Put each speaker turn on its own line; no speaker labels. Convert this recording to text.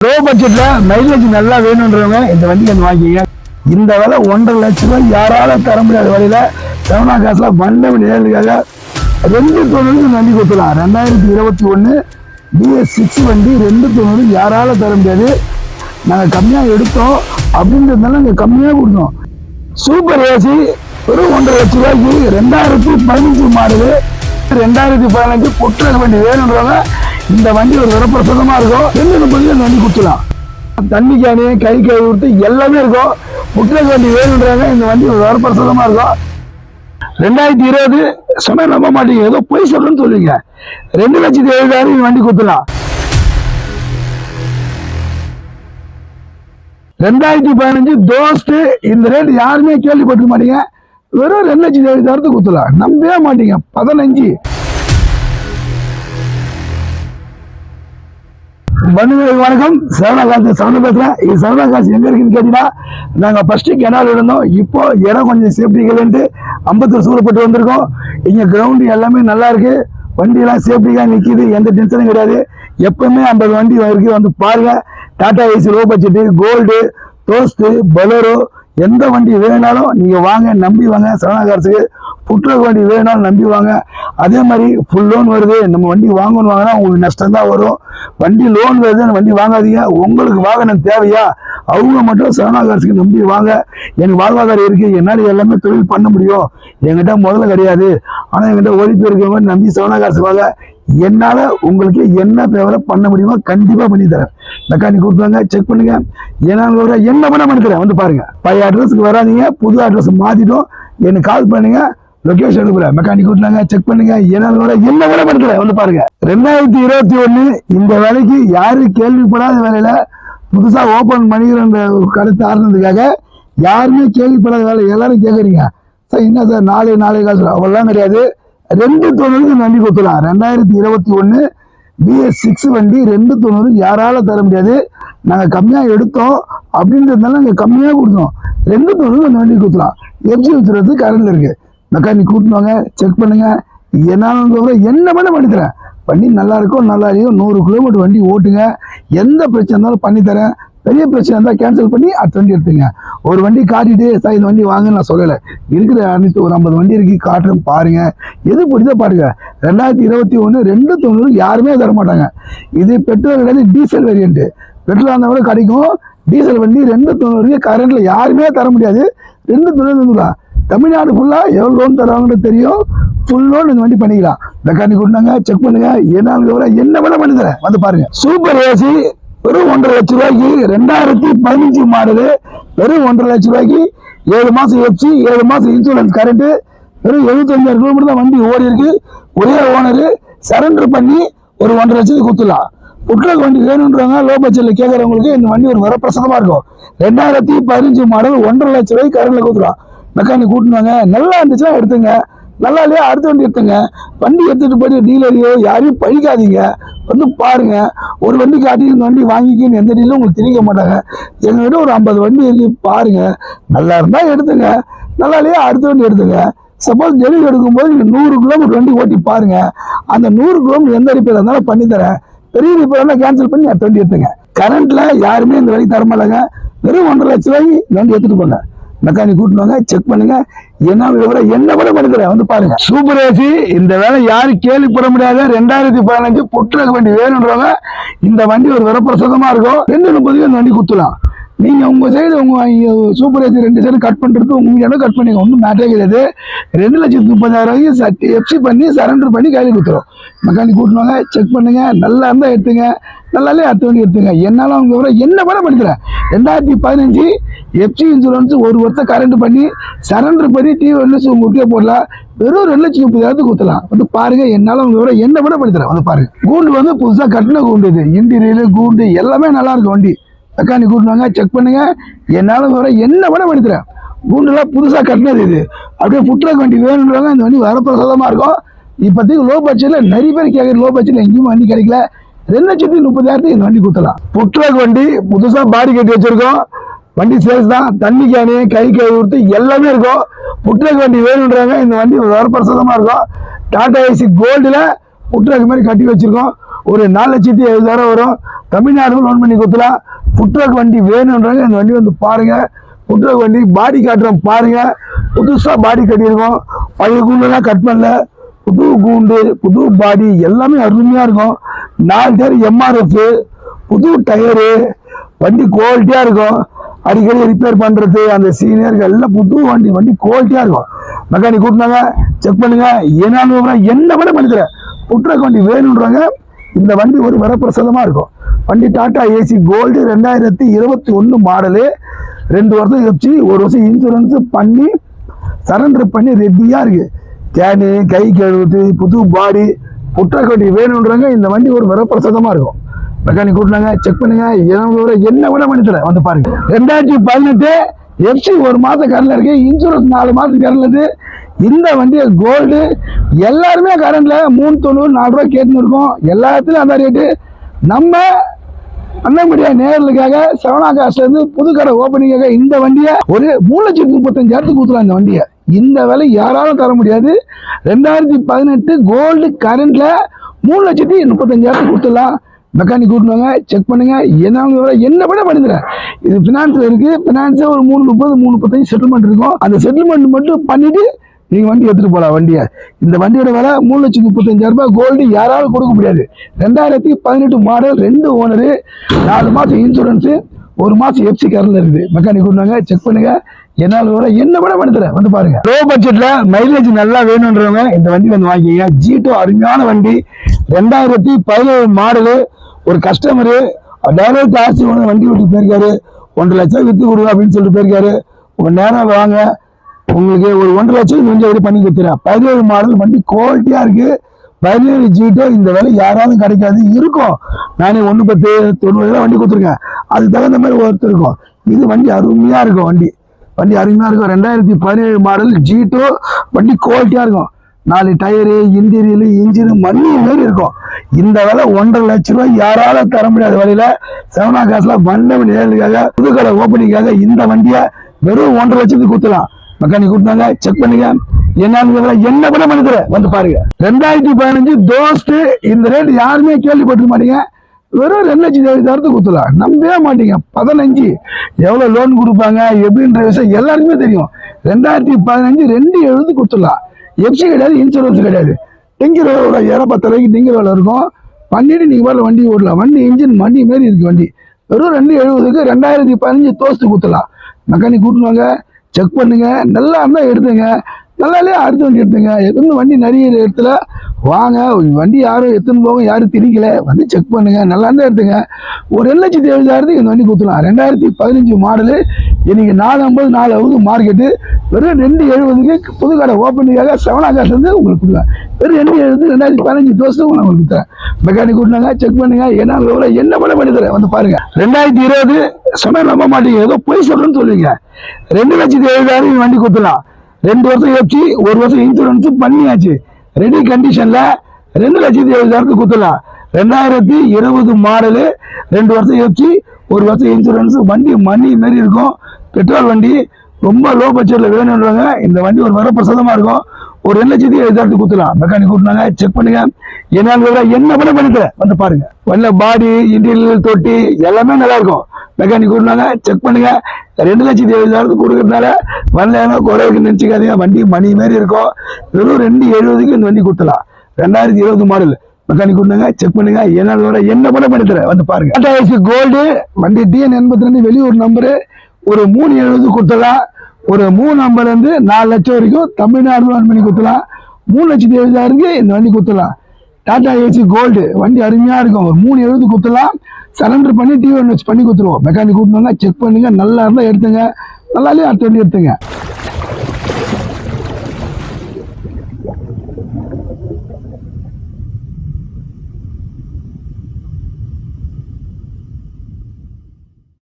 Low பட்ஜெட்ல mileage நல்லா வேணுன்றவங்க இந்த வண்டியை வந்து வாங்கிங்க இந்த விலை ஒன்றரை லட்ச ரூபாய் யாரால தர முடியாத வழியில செவனா காசுல மண்டபம் நேரடியாக ரெண்டு தொண்ணூறு வண்டி கொடுத்துலாம் ரெண்டாயிரத்தி இருபத்தி ஒன்று பிஎஸ் சிக்ஸ் வண்டி ரெண்டு தொண்ணூறு யாரால தர முடியாது. நாங்கள் கம்மியாக எடுத்தோம். அப்படின்றதுனால நாங்கள் கம்மியாக கொடுத்தோம். சூப்பர் ஏசி ஒரு ஒன்றரை லட்ச ரூபாய்க்கு ரெண்டாயிரத்தி பதினஞ்சு மாடலு ரெண்டாயிரத்தி பதினஞ்சு புற்ற வண்டி வேணுன்றவங்க இந்த வண்டி ஒரு வரப்பிரசாதமா இருக்கும் ரெண்டு முப்பது இந்த வண்டி கொடுத்துலாம் தண்ணி கேனு கை கை விட்டு எல்லாமே இருக்கும் முட்டை வண்டி வேணுன்றாங்க இந்த வண்டி ஒரு வரப்பிரசாதமா இருக்கும் ரெண்டாயிரத்தி இருபது சமயம் நம்ப மாட்டீங்க. ஏதோ பொய் சொல்றேன்னு சொல்லுவீங்க ரெண்டு லட்சத்தி எழுபதாயிரம் இந்த வண்டி குத்துலாம். ரெண்டாயிரத்தி பதினஞ்சு தோஸ்து இந்த ரேட் யாருமே கேள்விப்பட்டிருக்க மாட்டீங்க. வெறும் ரெண்டு லட்சத்தி எழுபதாயிரத்துக்கு குத்துலாம். நம்பவே மாட்டீங்க. பதினஞ்சு. மனுவேல் வணக்கம். சரவணகாசி சரவண பேசுகிறேன் இது சரவணகாசி எங்கே இருக்குன்னு கேட்டீங்கன்னா நாங்கள் ஃபஸ்ட்டு கெனால் இருந்தோம். இப்போ இடம் கொஞ்சம் சேஃப்டிகள்ன்ட்டு ஐம்பத்தூர் சூழப்பட்டு வந்திருக்கோம். இங்கே கிரவுண்டு எல்லாமே நல்லா இருக்குது வண்டியெல்லாம் சேஃப்டிக்காக நிற்கிது எந்த டென்ஷனும் கிடையாது. எப்பவுமே ஐம்பது வண்டி வரைக்கும் வந்து பாருங்கள் Tata Ace low budget gold Dost Bolero எந்த வண்டி வேணாலும் நீங்கள் வாங்க நம்பி வாங்க. சரணாகாரத்துக்கு புற்றுக்கு வண்டி வேணாலும் நம்பி வாங்க. அதே மாதிரி ஃபுல் லோன் வருது. நம்ம வண்டி வாங்கணும் வாங்கினா உங்களுக்கு நஷ்டம் தான் வரும். வண்டி லோன் வருது அந்த வண்டி வாங்காதீங்க. உங்களுக்கு வாகனம் தேவையா? அவங்க மட்டும் சரணாகாரத்துக்கு நம்பி வாங்க. எனக்கு வாழ்வாதாரம் இருக்குது என்னால் எல்லாமே தொழில் பண்ண முடியும். என்கிட்ட முதல்ல கிடையாது. ஆனால் என்கிட்ட இருக்கிற மாதிரி நம்பி சரணாகாரத்துக்கு வாங்க. என்னால் உங்களுக்கு என்ன தேவை பண்ண முடியுமோ கண்டிப்பாக பண்ணி தரேன். மெக்கானிக் கொடுத்தாங்க செக் பண்ணுங்க. என்னால் ஒரு என்ன பண்ண பண்ணி தரேன். வந்து பாருங்க. பழைய அட்ரஸுக்கு வராதீங்க. புது அட்ரஸ் மாத்திட்டோம். எனக்கு கால் பண்ணுங்க. லொகேஷன் அனுப்புறேன். மெக்கானிக் கொடுத்தாங்க செக் பண்ணுங்க. என்னால் ஒரு என்ன வேலை பண்ணி தரேன். வந்து பாருங்க. ரெண்டாயிரத்தி இருபத்தி ஒன்று இந்த வேலைக்கு யாரும் கேள்விப்படாத வேலையில புதுசா ஓபன் பண்ணிக்கிறன்ற கருத்து ஆறுனதுக்காக யாருமே கேள்விப்படாத வேலை. எல்லாரும் கேட்குறீங்க சார் என்ன சார்? நாலு நாலு காசு அவ்வளோலாம் கிடையாது. ரெண்டு தொண்ணூறுக்கு வண்டி கொடுத்துடலாம். ரெண்டாயிரத்தி இருபத்தி ஒன்று பிஎஸ் சிக்ஸ் வண்டி ரெண்டு தொண்ணூறு யாரால தர முடியாது. நாங்கள் கம்மியாக எடுத்தோம். அப்படின்றதுனால நாங்கள் கம்மியாக கொடுத்தோம். ரெண்டு தொண்ணூறு அந்த வண்டி கொடுத்துலாம் எஃப்சி வச்சுறது இருக்குது இருக்கு. மெக்கானிக் கூட்டினுவாங்க செக் பண்ணுங்கள் என்னாலும் என்ன பண்ண பண்ணித்தரேன் வண்டி நல்லா இருக்கும் நல்லா இருக்கும் நூறு கிலோமீட்டர் வண்டி ஓட்டுங்க. எந்த பிரச்சனை இருந்தாலும் பண்ணித்தரேன் பெரிய பிரச்சனை இருந்தால் கேன்சல் பண்ணி அடுத்த வண்டி எடுத்துங்க. ஒரு வண்டி காட்டிட்டு சார் இந்த வண்டி வாங்கன்னு நான் சொல்லலை. இருக்கிற அனைத்து ஒரு ஐம்பது வண்டி இருக்கு காட்டுறேன் பாருங்க. எது பிடிச்சா பாருங்க. ரெண்டாயிரத்தி இருபத்தி ஒன்று ரெண்டு தொண்ணூறு யாருமே தர மாட்டாங்க. இது பெட்ரோல் கிடையாது டீசல் வேரியண்ட்டு பெட்ரோல் இருந்தால் கூட கிடைக்கும். டீசல் வண்டி ரெண்டு தொண்ணூறு கரண்ட்டில் யாருமே தர முடியாது. ரெண்டு தொண்ணூறு தமிழ்நாடு ஃபுல்லாக எவ்வளோ லோன் தருவாங்கன்னு தெரியும். ஃபுல் லோன் இந்த வண்டி பண்ணிக்கலாம். மெக்கானிக் கொடுத்தாங்க செக் பண்ணுங்க. என்ன விவரம் என்ன வேணா பண்ணி தரேன். வந்து பாருங்க. சூப்பர் ஏசி வெறும் ஒன்றரை லட்ச ரூபாய்க்கு ரெண்டாயிரத்தி பதினஞ்சு மாடலு. வெறும் ஒன்றரை லட்ச ரூபாய்க்கு ஏழு மாதம் எஃப்சி ஏழு மாதம் இன்சூரன்ஸ் கரண்ட்டு வெறும் எழுபத்தஞ்சாயிரம் கிலோமீட்டர் தான் வண்டி ஓடி இருக்கு. ஒரே ஓனரு சரண்டர் பண்ணி ஒரு ஒன்றரை லட்சத்துக்கு கொடுத்துடலாம். புட்லக் வண்டி வேணுன்றவங்க லோ பட்ஜெட்டில் கேட்குறவங்களுக்கு இந்த வண்டி ஒரு வரப்பிரசாதமா இருக்கும். ரெண்டாயிரத்தி பதினஞ்சு மாடல் ஒன்றரை லட்ச ரூபாய்க்கு கரண்டில் கொடுத்துடலாம். மெக்கானிக் கூட்டினாங்க நல்லா இருந்துச்சுன்னா எடுத்துங்க. நல்லா இல்லையா? அடுத்த வண்டி எடுத்துங்க. வண்டி எடுத்துகிட்டு போயிட்டு டீலரையோ யாரையும் பழிக்காதீங்க. வந்து பாருங்க. ஒரு வண்டி காட்டி இந்த வண்டி வாங்கிக்கின்னு எந்த டீலும் உங்களுக்கு திணிக்க மாட்டாங்க. எங்ககிட்ட ஒரு ஐம்பது வண்டி இருக்கு. பாருங்க. நல்லா இருந்தால் எடுத்துங்க. நல்லா இல்லையா? அடுத்த வண்டி எடுத்துங்க. சப்போஸ் டெலிவரி எடுக்கும்போது நீங்கள் நூறு கிலோமீட்டர் வண்டி ஓட்டி பாருங்க. அந்த நூறு கிலோமீட்டர் எந்த ரிப்பேர் இருந்தாலும் பண்ணித்தரேன் பெரிய ரிப்பேர் இருந்தால் கேன்சல் பண்ணி அடுத்த வண்டி எடுத்துங்க. கரண்ட்டில் யாருமே இந்த வண்டி தர மாட்டாங்க வெறும் ஒன்றரை லட்ச ரூபாய்க்கு வண்டி எடுத்துகிட்டு போங்க. மெக்கானிக் கூட்டினாங்க செக் பண்ணுங்க. என்ன விவரம் என்ன விட பண்ணுறேன் வந்து பாருங்க. சூப்பர் ஏசி இந்த வேலை யாரும் கேள்விப்பட முடியாத. ரெண்டாயிரத்தி பதினஞ்சு புற்றுநோய் வண்டி வேணுன்றவங்க இந்த வண்டி ஒரு வரப்பிரசாதமா இருக்கும். ரெண்டு முப்பதுக்கு அந்த வண்டி குத்துலாம். நீங்கள் உங்கள் சைடு உங்கள் சூப்பர் ஏசி ரெண்டு சைடு கட் பண்ணுறது உங்க இடம் கட் பண்ணிங்க ஒன்றும் மேட்டரே கிடையாது. ரெண்டு லட்சத்து முப்பதாயிரம் சட்டி எஃப்சி பண்ணி சரண்டர் பண்ணி கையில் கொடுத்துரும். மெக்கானிக் கூட்டினாங்க செக் பண்ணுங்கள் நல்லா இருந்தால் எடுத்துங்க. நல்லாலே அடுத்த வண்டி எடுத்துங்க. என்னால் அவங்க விவரம் என்ன வேணா பண்ணிக்கிறேன் ரெண்டாயிரத்தி பதினஞ்சு எஃப்சி இன்சூரன்ஸ் ஒரு வருஷம் கரண்ட் பண்ணி சரண்டர் பண்ணி டிவி ஒன்று முக்கிய போடலாம். வெறும் ரெண்டு லட்சம் முப்பதாயிரத்துக்கு கொடுத்துலாம் வந்து பாருங்க என்னால் உங்க விவரம் என்ன வேணா படிக்கிறேன் வந்து பாருங்க. கூண்டு வந்து புதுசாக கட்டின கூண்டு இது. இன்டீரியர் கூண்டு எல்லாமே நல்லா இருக்கும் வண்டி. மெக்கானிக் கூட்டினாங்க செக் பண்ணுங்க. என்னால் வர என்ன வேணால் பண்ணித்தரேன். கூண்டுலாம் புதுசாக கட்டினது இது. அப்படியே புட்ரக் வண்டி வேணுன்றவங்க இந்த வண்டி வரப்பிரசாதமாக இருக்கும். இப்போதைக்கு லோ பட்ஜெட்டில் நிறைய பேர் கேட்குற லோ பட்ஜெட்டில் எங்கேயும் வண்டி கிடைக்கல. ரெண்டு லட்சத்தி முப்பதாயிரத்துக்கு இந்த வண்டி கொடுத்தலாம் புட்ரக் வண்டி புதுசாக பாடி கட்டி வச்சுருக்கோம். வண்டி சேல்ஸ் தான். தண்ணி கேனு கை கை விட்டு எல்லாமே இருக்கும். புட்ரக் வண்டி வேணுன்றாங்க இந்த வண்டி வரப்பிரசாதமாக இருக்கும். டாடா ஏசி கோல்டில் புட்ரக் மாதிரி கட்டி வச்சுருக்கோம். ஒரு நாலு லட்சத்தி எழுபதாயிரம் வரும். தமிழ்நாடு லோன் பண்ணி கொடுத்துலாம் புட்ரக் வண்டி வேணுன்றாங்க அந்த வண்டி வந்து பாருங்கள் புட்ரக் வண்டி பாடி காட்டுறோம் பாருங்கள் புதுசாக பாடி கட்டியிருக்கோம். பழைய கூண்டுலாம் கட் பண்ணல. புது கூண்டு புது பாடி எல்லாமே அருமையாக இருக்கும். நாலு டயர் எம்ஆர்எஃப் புது டயரு வண்டி குவாலிட்டியாக இருக்கும். அடிக்கடி ரிப்பேர் பண்ணுறது அந்த சீனியர்கள் எல்லாம் புது வண்டி வண்டி குவாலிட்டியாக இருக்கும். மெக்கானிக் கூட்டினாங்க செக் பண்ணுங்கள் என்னன்னு என்ன பண்ண பண்ணிக்கிறேன் புட்ரக் வண்டி வேணுன்றாங்க இந்த வண்டி ஒரு வரப்பிரசாதமாக இருக்கும். வண்டி டாடா ஏசி கோல்டு ரெண்டாயிரத்தி இருபத்தி ஒன்று மாடலு. ரெண்டு வருஷம் வச்சு ஒரு வருஷம் இன்சூரன்ஸு பண்ணி சரண்டர் பண்ணி ரெடியாக இருக்குது கேனு கை கழுவுது புது பாடி புட்ரக் வண்டி வேணுன்றாங்க இந்த வண்டி ஒரு வரப்பிரசாதமாக இருக்கும். மெக்கானிக் கூட்டினாங்க செக் பண்ணுங்க என்ன என்ன விட பண்ணி தரேன். வந்து பாருங்க. ரெண்டாயிரத்தி பதினெட்டு எஃப்சி ஒரு மாதம் கரண்ட்ல இருக்கு இன்சூரன்ஸ் நாலு மாதம் கரண்ட்ல இந்த வண்டியை கோல்டு எல்லாருமே கரண்ட்ல மூணு தொண்ணூறு நாலு ரூபா கேட்டுன்னு இருக்கோம். எல்லாத்துலேயும் அந்த ரேட்டு நம்ம அண்ணாமடியா நேரலுக்காக செவனா காசுல இருந்து புது கடை ஓப்பனிங்காக இந்த வண்டியை ஒரு மூணு லட்சத்தி முப்பத்தஞ்சாயிரத்துக்கு ஊத்தலாம் இந்த வண்டியை. இந்த விலை யாராலும் தர முடியாது. ரெண்டாயிரத்தி பதினெட்டு கோல்டு கரண்ட்ல மூணு லட்சத்தி முப்பத்தஞ்சாயிரத்துக்கு கொடுத்துடலாம். மெக்கானிக் கூட்டுவாங்க செக் பண்ணுங்க. என்ன விலை? என்ன பண்ண பண்ணிடுறேன் இது ஃபினான்ஸ்ல இருக்கு. ஃபினான்ஸே ஒரு மூணு முப்பது மூணு முப்பத்தஞ்சு செட்டில்மெண்ட் இருக்கும். அந்த செட்டில்மெண்ட் மட்டும் பண்ணிட்டு நீங்க வண்டி எடுத்துட்டு போலாம் வண்டியை. இந்த வண்டியோட விலை மூணு லட்சத்தி முப்பத்தஞ்சாயிரம் ரூபாய் கோல்டு யாராலும் கொடுக்க முடியாது. ரெண்டாயிரத்தி பதினெட்டு மாடல் ரெண்டு ஓனரு நாலு மாசம் இன்சூரன்ஸு ஒரு மாசம் எஃப்சி கரண்ட்ல இருக்குது. மெக்கானிக் கொடுத்தாங்க செக் பண்ணுங்க. என்னால் வர என்ன விட பண்ணி தரேன். வந்து பாருங்க. லோ பட்ஜெட்ல மைலேஜ் நல்லா வேணுன்றவங்க இந்த வண்டி வந்து வாங்கிக்கங்க. ஜீட்டோ அருமையான வண்டி. ரெண்டாயிரத்தி பதினேழு மாடலு ஒரு கஸ்டமரு டைரக்ட் ஆசி ஒன்று வண்டி விட்டு போயிருக்காரு. ஒன்றரை லட்சம் வித்து கொடுங்க அப்படின்னு சொல்லிட்டு போயிருக்காரு. உங்க நேரம் வாங்க. உங்களுக்கு ஒரு ஒன்றரை லட்சம் கொஞ்சம் எப்படி பண்ணி கொடுத்துறேன். பதினேழு மாடல் வண்டி குவாலிட்டியா இருக்கு. பதினேழு ஜீட்டோ இந்த விலை யாராலும் கிடைக்காது. இருக்கும். நானே ஒன்று பத்து தொண்ணூறு வண்டி கொடுத்துருக்கேன். அதுக்கு தகுந்த மாதிரி ஒருத்தர் இருக்கும். இது வண்டி அருமையா இருக்கும் வண்டி. வண்டி அருமையா இருக்கும். ரெண்டாயிரத்தி பதினேழு மாடல் ஜீட்டோ வண்டி குவாலிட்டியா இருக்கும். நாலு டயரு இன்டீரியல் இன்ஜினு மண்ணி மாரி இருக்கும். இந்த விலை ஒன்றரை லட்ச ரூபாய் யாராலும் தர முடியாத வழியில செவனா காசுல வண்டம் நேரலுக்காக புதுக்கடை ஓப்பனிங்காக இந்த வண்டியை வெறும் ஒன்றரை லட்சத்துக்கு கொடுத்துலாம் மெக்கானிக் கொடுத்தாங்க செக் பண்ணுங்க. என்னன்னு என்ன கூட மனிதர வந்து பாருங்க. ரெண்டாயிரத்தி பதினஞ்சு தோஸ்ட் இந்த ரேட் யாருமே கேள்விப்பட்டிருக்க மாட்டீங்க. வெறும் ரெண்டு லட்சத்தி எழுபதாயிரத்துக்கு கொடுத்துலாம் நம்பவே மாட்டீங்க. பதினஞ்சு எவ்வளோ லோன் கொடுப்பாங்க எப்படின்ற விஷயம் எல்லாருக்குமே தெரியும். ரெண்டாயிரத்தி பதினஞ்சு ரெண்டு எழுபது கொடுத்துடலாம். எஃப்சி கிடையாது இன்சூரன்ஸ் கிடையாது. டிங்கர் வேலை பத்து ரூபாய்க்கு டிங்கர் வேலை இருக்கும். பண்ணிட்டு நீங்கள் வரல வண்டி ஓடலாம் வண்டி இன்ஜின் வண்டி மாரி இருக்கு வண்டி. வெறும் ரெண்டு எழுபதுக்கு ரெண்டாயிரத்தி பதினஞ்சு தோஸ்து கொடுத்துடலாம். மெக்கானிக் கூட்டுவாங்க செக் பண்ணுங்க. நல்லா இருந்தால் எடுத்துங்க. நல்லாலே அடுத்த வண்டி எடுத்துங்க. எத்தனை வண்டி நிறைய இடத்துல வாங்க. வண்டி யாரும் எத்தனை போக யாரும் திரிக்கல வந்து செக் பண்ணுங்க. நல்லா இருந்தால் எடுத்துங்க. ஒரு ரெண்டு லட்சத்தி எழுபதாயிரத்துக்கு இந்த வண்டி கொடுத்துலாம் ரெண்டாயிரத்தி பதினஞ்சு மாடலு இன்னைக்கு நாலு ஐம்பது நாலு அறுபது மார்க்கெட்டு வெறும் ரெண்டு எழுபதுக்கு புதுக்கடை ஓப்பனிங்காக செவன் ஆகாஷ் வந்து உங்களுக்கு கொடுக்கலாம் வெறும் ரெண்டு எழுபது ரெண்டாயிரத்தி பதினஞ்சு தோசை உங்களுக்கு கொடுத்தேன் மெக்கானிக் கூட்டினாங்க செக் பண்ணுங்க என்ன விவரம் என்ன பண்ண பண்ணி தரேன் வந்து பாருங்க. ரெண்டாயிரத்தி இருபது சொன்னா நம்ப மாட்டீங்க ஏதோ பொய் சொல்றேன்னு சொல்லுவீங்க. ரெண்டு லட்சத்தி எழுபதாயிரம் வண்டி கொடுத்துடலாம். ரெண்டு வருஷம் ஏற்றி ஒரு வருஷம் இன்சூரன்ஸும் பண்ணியாச்சு. ரெடி கண்டிஷனில் ரெண்டு லட்சத்தி எழுபதாயிரத்துக்கு கொடுத்துடலாம். ரெண்டாயிரத்தி இருபது மாடலு ரெண்டு வருஷம் யோசிச்சு ஒரு வருஷம் இன்சூரன்ஸ் வண்டி மணி மாரி இருக்கும். பெட்ரோல் வண்டி ரொம்ப லோ பட்ஜெட்டில் வேணுன்றாங்க இந்த வண்டி ஒரு வரப்பிரசாதமாக இருக்கும். ஒரு ரெண்டு லட்சத்தி எழுபதாயிரத்துக்கு கொடுத்துலாம் மெக்கானிக் கூட்டினாங்க செக் பண்ணுங்க. என்னங்கிறத என்ன பண்ண பண்ணிட்டு வந்து பாருங்க. வண்டியில் பாடி இன்டீரியல் தொட்டி எல்லாமே நல்லா இருக்கும். மெக்கானிக் கூட்டினாங்க செக் பண்ணுங்க. ரெண்டு லட்சத்தி எழுபதாயிரத்துக்கு கொடுக்கறதுனால வரல குறைவுக்கு நினச்சிக்காதீங்க. வண்டி மணி மாரி இருக்கும். வெறும் ரெண்டு எழுபதுக்கு இந்த வண்டி கொடுத்துலாம் ரெண்டாயிரத்தி இருபது மாடல். மெக்கானிக் கொடுத்தாங்க செக் பண்ணுங்க என்ன என்ன கூட பண்ணி தரேன் வந்து பாருங்க. டாடா ஏசி கோல்டு வண்டி டிஎன் எண்பத்தி ரெண்டு வெளியூர் நம்பரு ஒரு மூணு எழுபது கொடுத்தலாம் ஒரு மூணு நம்பர்லேருந்து நாலு லட்சம் வரைக்கும் தமிழ்நாடு பண்ணி கொடுத்தலாம் மூணு லட்சத்தி எழுபதாயிரத்துக்கு இந்த வண்டி கொடுத்துலாம் டாடா ஏசி கோல்டு வண்டி அருமையாக இருக்கும். ஒரு மூணு எழுபது கொடுத்துலாம் சரண்டர் பண்ணி டிவி ஒன்று வச்சு பண்ணி கொடுத்துருவோம். மெக்கானிக் கூட்டினாங்க செக் பண்ணுங்க நல்லா இருந்தால் எடுத்துங்க. நல்லாலே அடுத்த வண்டி எடுத்துங்க?